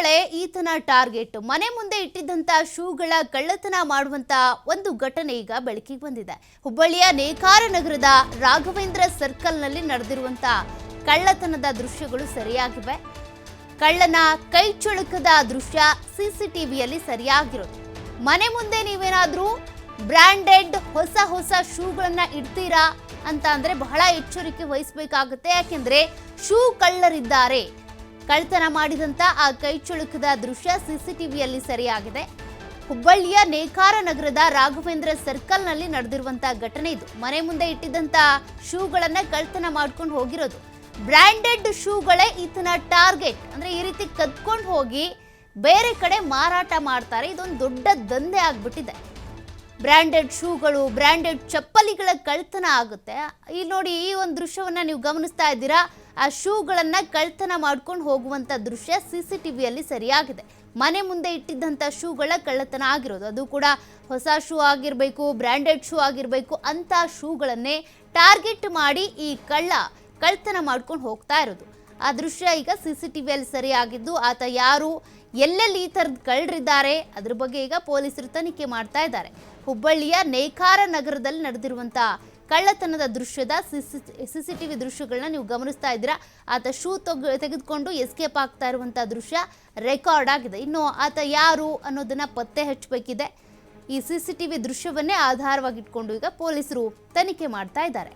ಶೂಗಳೇ ಈತನ ಟಾರ್ಗೆಟ್. ಮನೆ ಮುಂದೆ ಇಟ್ಟಿದ್ದಂತ ಶೂಗಳ ಕಳ್ಳತನ ಮಾಡುವಂತ ಒಂದು ಘಟನೆ ಈಗ ಬೆಳಕಿಗೆ ಬಂದಿದೆ. ಹುಬ್ಬಳ್ಳಿಯ ನೇಕಾರ ನಗರದ ರಾಘವೇಂದ್ರ ಸರ್ಕಲ್ನಲ್ಲಿ ನಡೆದಿರುವಂತ ಕಳ್ಳತನದ ದೃಶ್ಯಗಳು ಸರಿಯಾಗಿವೆ. ಕಳ್ಳನ ಕೈ ಚುಳುಕದ ದೃಶ್ಯ ಸಿಸಿಟಿವಿಯಲ್ಲಿ ಸರಿಯಾಗಿರುತ್ತೆ ಮನೆ ಮುಂದೆ ನೀವೇನಾದ್ರೂ ಬ್ರ್ಯಾಂಡೆಡ್ ಹೊಸ ಹೊಸ ಶೂಗಳನ್ನ ಇಡ್ತೀರಾ ಅಂತ ಅಂದ್ರೆ ಬಹಳ ಎಚ್ಚರಿಕೆ ವಹಿಸಬೇಕಾಗುತ್ತೆ. ಯಾಕೆಂದ್ರೆ ಶೂ ಕಳ್ಳರಿದ್ದಾರೆ. ಕಳ್ತನ ಮಾಡಿದಂತ ಆ ಕೈಚುಳುಕದ ದೃಶ್ಯ ಸಿಸಿಟಿವಿಯಲ್ಲಿ ಸರಿಯಾಗಿದೆ. ಹುಬ್ಬಳ್ಳಿಯ ನೇಕಾರ ನಗರದ ರಾಘವೇಂದ್ರ ಸರ್ಕಲ್ನಲ್ಲಿ ನಡೆದಿರುವಂತ ಘಟನೆ ಇದು. ಮನೆ ಮುಂದೆ ಇಟ್ಟಿದ್ದಂತ ಶೂಗಳನ್ನ ಕಳ್ತನ ಮಾಡ್ಕೊಂಡು ಹೋಗಿರೋದು. ಬ್ರ್ಯಾಂಡೆಡ್ ಶೂಗಳೇ ಈತನ ಟಾರ್ಗೆಟ್. ಅಂದ್ರೆ ಈ ರೀತಿ ಕದ್ಕೊಂಡು ಹೋಗಿ ಬೇರೆ ಕಡೆ ಮಾರಾಟ ಮಾಡ್ತಾರೆ. ಇದೊಂದು ದೊಡ್ಡ ದಂಧೆ ಆಗ್ಬಿಟ್ಟಿದೆ. ಬ್ರ್ಯಾಂಡೆಡ್ ಶೂಗಳು ಬ್ರ್ಯಾಂಡೆಡ್ ಚಪ್ಪಲಿಗಳ ಕಳ್ತನ ಆಗುತ್ತೆ. ಇಲ್ಲಿ ನೋಡಿ ಈ ಒಂದು ದೃಶ್ಯವನ್ನು ನೀವು ಗಮನಿಸ್ತಾ ಇದ್ದೀರಾ? ಆ ಶೂಗಳನ್ನು ಕಳ್ತನ ಮಾಡ್ಕೊಂಡು ಹೋಗುವಂಥ ದೃಶ್ಯ ಸಿ ಸಿ ಟಿ ವಿಯಲ್ಲಿ ಸರಿಯಾಗಿದೆ. ಮನೆ ಮುಂದೆ ಇಟ್ಟಿದ್ದಂಥ ಶೂಗಳ ಕಳ್ಳತನ ಆಗಿರೋದು. ಅದು ಕೂಡ ಹೊಸ ಶೂ ಆಗಿರಬೇಕು ಬ್ರ್ಯಾಂಡೆಡ್ ಶೂ ಆಗಿರಬೇಕು ಅಂತ ಶೂಗಳನ್ನೇ ಟಾರ್ಗೆಟ್ ಮಾಡಿ ಈ ಕಳ್ಳ ಕಳ್ತನ ಮಾಡ್ಕೊಂಡು ಹೋಗ್ತಾ ಇರೋದು. ಆ ದೃಶ್ಯ ಈಗ ಸಿ ಸಿ ಟಿ ವಿಯಲ್ಲಿ ಸರಿಯಾಗಿದ್ದು, ಆತ ಯಾರು? ಎಲ್ಲೆಲ್ಲಿ ಈ ಥರದ ಕಳ್ಳರಿದ್ದಾರೆ? ಅದ್ರ ಬಗ್ಗೆ ಈಗ ಪೊಲೀಸರು ತನಿಖೆ ಮಾಡ್ತಾ ಇದ್ದಾರೆ. ಹುಬ್ಬಳ್ಳಿಯ ನೇಕಾರ ನಗರದಲ್ಲಿ ನಡೆದಿರುವಂತಹ ಕಳ್ಳತನದ ದೃಶ್ಯದ ಸಿ ಸಿ ಟಿವಿ ದೃಶ್ಯಗಳನ್ನ ನೀವು ಗಮನಿಸ್ತಾ ಇದ್ದೀರಾ? ಆತ ಶೂ ತೆಗ್, ತೆಗೆದುಕೊಂಡು ಎಸ್ಕೇಪ್ ಆಗ್ತಾ ಇರುವಂತಹ ದೃಶ್ಯ ರೆಕಾರ್ಡ್ ಆಗಿದೆ. ಇನ್ನು ಆತ ಯಾರು ಅನ್ನೋದನ್ನ ಪತ್ತೆ ಹಚ್ಚಬೇಕಿದೆ. ಈ ಸಿಸಿ ಟಿವಿ ದೃಶ್ಯವನ್ನೇ ಆಧಾರವಾಗಿಟ್ಕೊಂಡು ಈಗ ಪೊಲೀಸರು ತನಿಖೆ ಮಾಡ್ತಾ ಇದ್ದಾರೆ.